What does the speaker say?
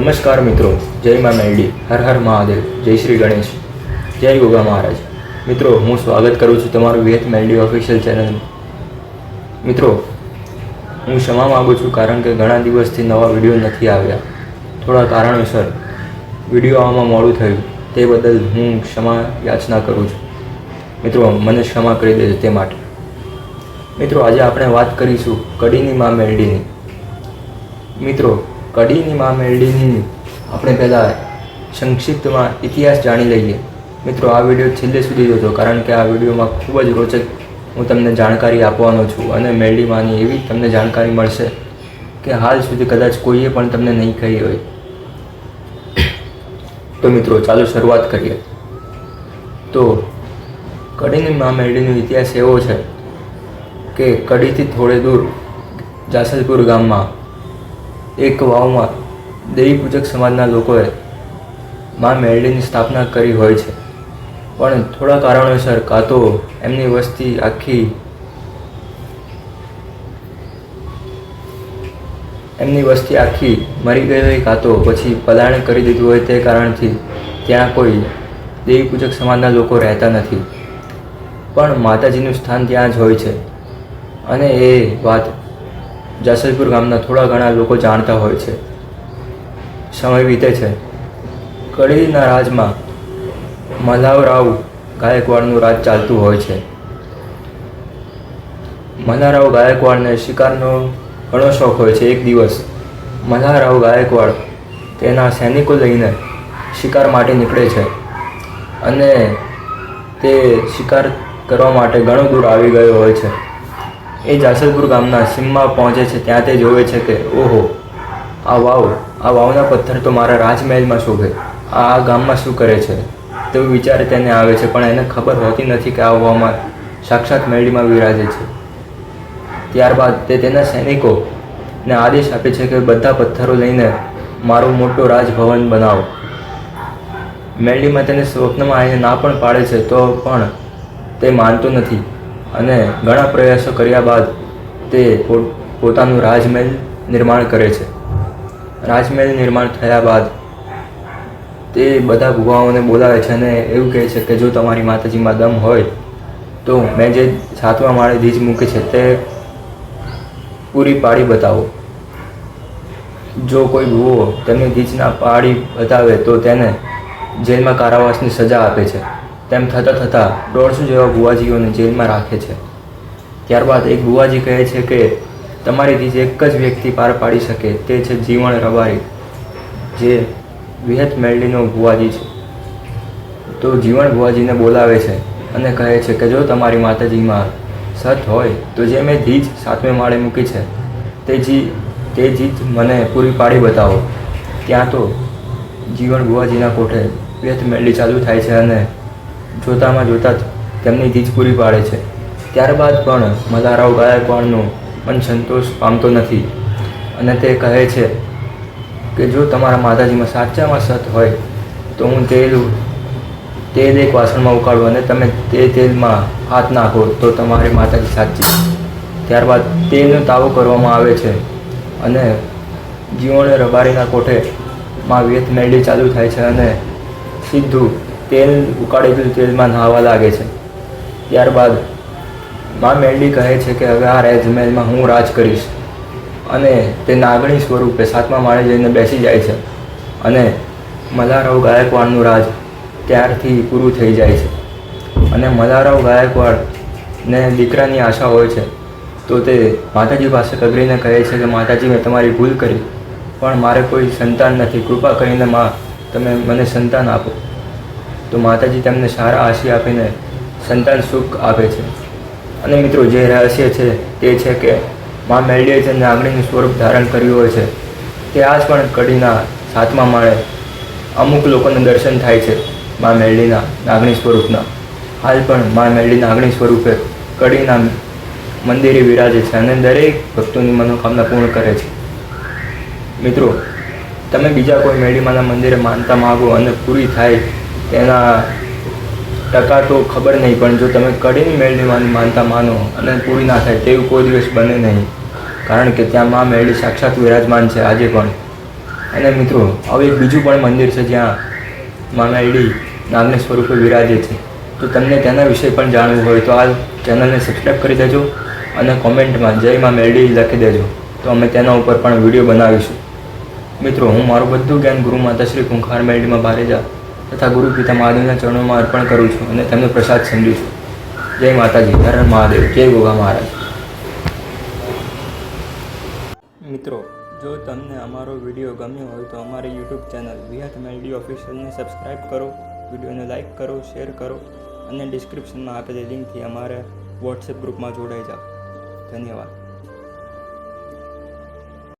નમસ્કાર મિત્રો, જય મા મેલડી, હર હર મહાદેવ, જય શ્રી ગણેશ, જય ગોગા મહારાજ. મિત્રો, હું સ્વાગત કરું છું તમારું વેથ મેલડી ઓફિશિયલ ચેનલ મિત્રો, હું ક્ષમા માગું છું કારણ કે ઘણા દિવસથી નવા વીડિયો નથી આવ્યા. થોડા કારણોસર વીડિયો આવવામાં મોડું થયું. તે બદલ હું ક્ષમા યાચના કરું છું. મિત્રો, મને ક્ષમા કરી દેજો તે માટે. મિત્રો, આજે આપણે વાત કરીશું કડીની મા મેલડીની. મિત્રો કડીની માં મેલડીની આપણે પહેલાં સંક્ષિપ્તમાં ઇતિહાસ જાણી લઈએ. મિત્રો, આ વીડિયો છેલ્લે સુધી જોજો, કારણ કે આ વિડીયોમાં ખૂબ જ રોચક હું તમને જાણકારી આપવાનો છું અને મેલડી એવી તમને જાણકારી મળશે કે હાલ સુધી કદાચ કોઈએ પણ તમને નહીં કહી હોય. તો મિત્રો, ચાલો શરૂઆત કરીએ. તો કડીની મા મેલડીનો ઇતિહાસ એવો છે કે કડીથી થોડે દૂર જાસલપુર ગામમાં એક વાવમાં દેવી પૂજક સમાજના લોકોએ મા મેરડીની સ્થાપના કરી હોય છે. પણ થોડા કારણોસર કાં તો એમની વસ્તી આખી એમની વસ્તી આખી મરી ગઈ હોય કાં તો પછી પલાયન કરી દીધું હોય તે કારણથી ત્યાં કોઈ દેવી પૂજક સમાજના લોકો રહેતા નથી. પણ માતાજીનું સ્થાન ત્યાં જ હોય છે. અને એ વાત જાસલપુર ગામના થોડા ઘણા લોકો જાણતા હોય છે. સમય વીતે છે. કડીના રાજમાં મલ્હાવરાવ ગાયકવાડનું રાજ ચાલતું હોય છે. મલ્હારાવ ગાયકવાડને શિકારનો ઘણો શોખ હોય છે. એક દિવસ મલ્હારાવ ગાયકવાડ તેના સૈનિકો લઈને શિકાર માટે નીકળે છે અને તે શિકાર કરવા માટે ઘણો દૂર આવી ગયો હોય છે. એ જાસલપુર ગામના સીમમાં પહોંચે છે, ત્યાં તે જોવે છે કે, ઓહો, આ વાવ, આ વાવના પથ્થર તો મારા રાજમહેલમાં શોભે. આ ગામમાં શું કરે છે? તેવું વિચાર તેને આવે છે, પણ એને ખબર હોતી નથી કે આ વાવમાં સાક્ષાત મેળીમાં વિરાજે છે. ત્યારબાદ તે તેના સૈનિકોને આદેશ આપે છે કે બધા પથ્થરો લઈને મારું મોટું રાજભવન બનાવો. મેળીમાં તેને સ્વપ્નમાં આવીને ના પણ પાડે છે, તો પણ તે માનતો નથી. અને ઘણા પ્રયાસો કર્યા બાદ તે પોતાનું રાજમહેલ નિર્માણ કરે છે. રાજમહેલ નિર્માણ થયા બાદ તે બધા ભુવાઓને બોલાવે છે અને એવું કહે છે કે જો તમારી માતાજીમાં દમ હોય તો મેં જે સાતમા માળે ધીજ મૂકી છે તે પૂરી પાડી બતાવો. જો કોઈ ભૂવો તેમની ધીજના પાડી બતાવે તો તેને જેલમાં કારાવાસની સજા આપે છે. તેમ થતાં થતાં દોઢસો જેવા ભુવાજીઓને જેલમાં રાખે છે. ત્યારબાદ એક ભુવાજી કહે છે કે, તમારી ધીજ એક જ વ્યક્તિ પાર પાડી શકે, તે છે જીવણ રબારી, જે વિહત મેલડીનો ભુવાજી છે. તો જીવણ ભુવાજીને બોલાવે છે અને કહે છે કે, જો તમારી માતાજીમાં સત હોય, તો જે મેં ધીજ સાતમે માળે મૂકી છે, તે જી, તે જીત મને પૂરી પાડી બતાવો. ત્યાં તો જીવન ભુવાજીના કોઠે વ્યથ મેળડી ચાલુ થાય છે અને જોતામાં જોતાં જ તેમની ધીજ પૂરી પાડે છે. ત્યારબાદ પણ મલ્હારાવ ગાયકવાડનો મન સંતોષ પામતો નથી. અને તે કહે છે કે જો તમારા માતાજીમાં સાચામાં સત હોય, તો હું તેલ તેલ એક વાસણમાં ઉકાળું અને તમે તે તેલમાં હાથ નાખો, તો તમારી માતાજી સાચી. ત્યારબાદ તેલનો તાવો કરવામાં આવે છે અને જીવોને રબારીના કોઠે માં વ્યથ મેળડી ચાલુ થાય છે અને સીધું તેલ ઉકાળેલું તેલમાં નહાવા લાગે છે. ત્યારબાદ મા મેલડી કહે છે કે, હવે આ રાજમહેલમાં હું રાજ કરીશ. અને તે નાગણી સ્વરૂપે સાતમા માળે જઈને બેસી જાય છે અને મલ્હારાવ ગાયકવાડનું રાજ ત્યારથી પૂરું થઈ જાય છે. અને મલ્હારાવ ગાયકવાડને દીકરાની આશા હોય છે, તો તે માતાજી પાસે કગરીને કહે છે કે, માતાજી, મેં તમારી ભૂલ કરી, પણ મારે કોઈ સંતાન નથી. કૃપા કરીને માં, તમે મને સંતાન આપો. તો માતાજી તેમને સારા આશી આપીને સંતાન સુખ આપે છે. અને મિત્રો જે રહસ્ય છે તે છે કે મા મેળડીએ જે નાગણીનું સ્વરૂપ ધારણ કર્યું હોય છે, તે આજ પણ કડીના સાતમા માળે અમુક લોકોને દર્શન થાય છે મા મેળીના નાગણી સ્વરૂપના. હાલ પણ મા મેળડી નાગણી સ્વરૂપે કડીના મંદિરે વિરાજે છે અને દરેક ભક્તોની મનોકામના પૂર્ણ કરે છે. મિત્રો, તમે બીજા કોઈ મેળીમાના મંદિરે માનતા માગો અને પૂરી થાય તેના ટકા તો ખબર નહીં, પણ જો તમે કડીની મેળની માનતા માનો અને પૂરી ના થાય, તેવું કોઈ દિવસ બને નહીં. કારણ કે ત્યાં મા મેળી સાક્ષાત વિરાજમાન છે, આજે પણ. અને મિત્રો, હવે એક બીજું પણ મંદિર છે, જ્યાં મા મેળી નામને સ્વરૂપે વિરાજે છે. તો તમને તેના વિશે પણ જાણવું હોય તો આ ચેનલને સબસ્ક્રાઈબ કરી દેજો અને કોમેન્ટમાં જય મા મેરડી લખી દેજો. તો અમે તેના ઉપર પણ વીડિયો બનાવીશું. મિત્રો, હું મારું બધું જ્ઞાન ગુરુ માતા શ્રી કુંખાર મેરડીમાં ભારેજા તથા ગુરુ પિતા મહાદેવના ચરણોમાં અર્પણ કરું છું અને તેમનો પ્રસાદ સમજું છું. જય માતાજી. હર મહાદેવ. જય ગોગા મહારાજ. મિત્રો, જો તમને અમારો વીડિયો ગમ્યો હોય તો અમારી યુટ્યુબ ચેનલ વિહત મેલડી ઓફિશિયલને સબસ્ક્રાઈબ કરો, વિડીયોને લાઇક કરો, શેર કરો અને ડિસ્ક્રિપ્શનમાં આપેલી લિંકથી અમારા વોટ્સએપ ગ્રુપમાં જોડાઈ જાઓ. ધન્યવાદ.